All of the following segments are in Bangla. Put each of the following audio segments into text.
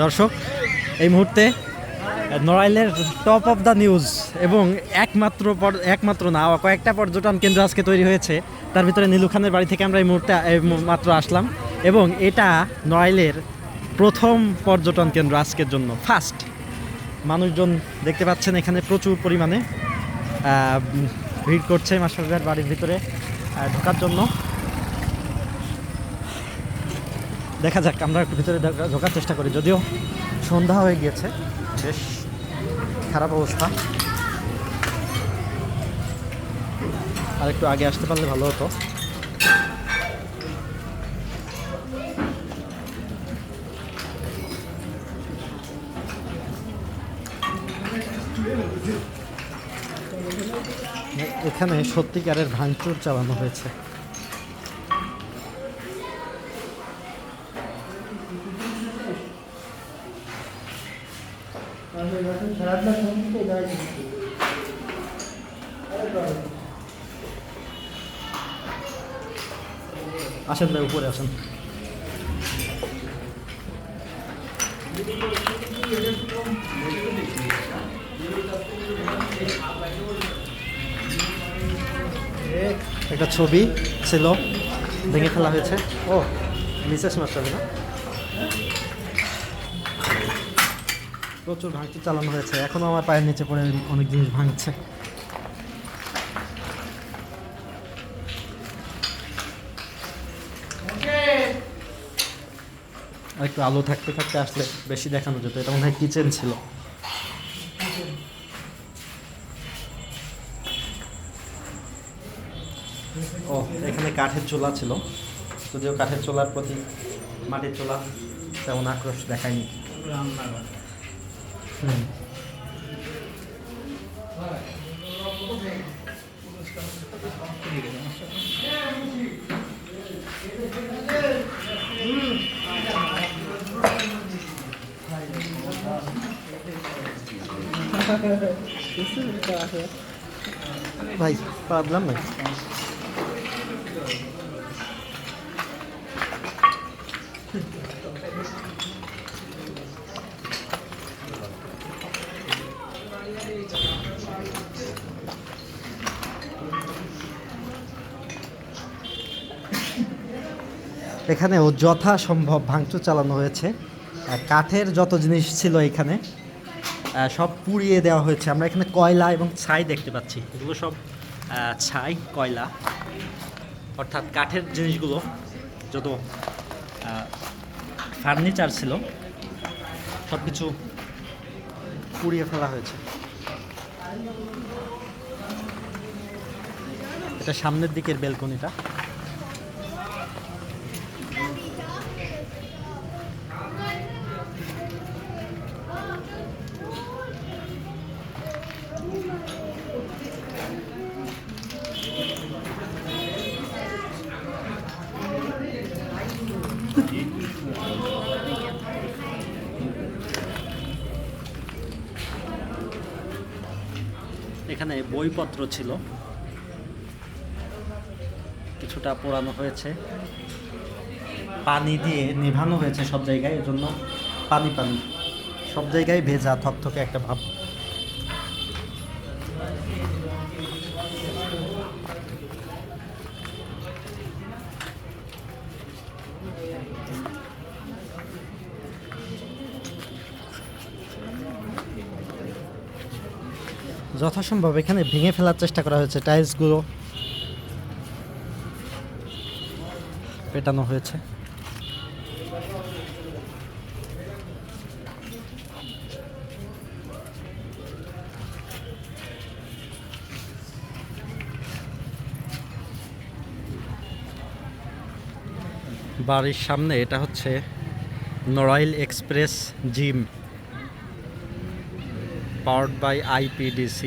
দর্শক, এই মুহূর্তে নড়াইলের টপ অফ দ্য নিউজ এবং একমাত্র একমাত্র না, কয়েকটা পর্যটন কেন্দ্র আজকে তৈরি হয়েছে। তার ভিতরে নীলু খানের বাড়ি থেকে আমরা এই মুহূর্তে মাত্র আসলাম এবং এটা নড়াইলের প্রথম পর্যটন কেন্দ্র আজকের জন্য। ফার্স্ট মানুষজন দেখতে পাচ্ছেন এখানে প্রচুর পরিমাণে ভিড় করছে মাস্টারদার বাড়ির ভিতরে ঢোকার জন্য। দেখা যাক, আমরা একটু ভিতরে ঢোকার চেষ্টা করি। যদিও সন্ধ্যা হয়ে গিয়েছে, বেশ খারাপ অবস্থা। আর একটু আগে আসতে পারলে ভালো হতো। এখানে সত্যিকারের ভাঙচুর চালানো হয়েছে। আসেন ভাই উপরে আসেন। একটা ছবি ছিল ভেঙে ফেলা হয়েছে। ও মিসেস মাস্টার না? প্রচুর ভাঙচুর চালানো হয়েছে। এখনও আমার পায়ের নিচে পড়ে অনেক জিনিস ভাঙছে। একটু আলো থাকতে থাকতে আসলে বেশি দেখানো যেত। এটা মনে হয় কিচেন ছিল। ও, এখানে কাঠের চোলা ছিল। যদিও কাঠের চুলার প্রতি মাটির চোলা তেমন আক্রোশ দেখায়নি। হুম ভাই পারলাম না এখানেও যথাসম্ভব ভাঙচুর চালানো হয়েছে। কাঠের যত জিনিস ছিল এখানে সব পুড়িয়ে দেওয়া হয়েছে। আমরা এখানে কয়লা এবং ছাই দেখতে পাচ্ছি। এগুলো সব ছাই, কয়লা, অর্থাৎ কাঠের জিনিসগুলো যত ফার্নিচার ছিল সব কিছু পুড়িয়ে ফেলা হয়েছে। এটা সামনের দিকের বেলকনিটা এখানে বইপত্র ছিল। কিছুটা পোড়ানো হয়েছে। পানি দিয়ে নিভানো হয়েছে সব জায়গায়, এজন্য পানি পানি। সব জায়গায় ভেজা থকথকে একটা ভাব। যথাসম্ভব এখানে ভেঙে ফেলার চেষ্টা করা হয়েছে। টাইলসগুলো পেটানো হয়েছে। বাড়ির সামনে এটা হচ্ছে Narail express gym. Powered by IPDC.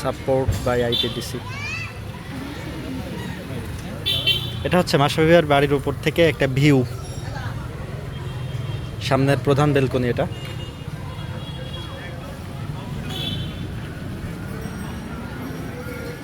Support by IPDC. এটা হচ্ছে মাসাবিহার বাড়ির উপর থেকে একটা ভিউ সামনের প্রধান বেলকনি এটা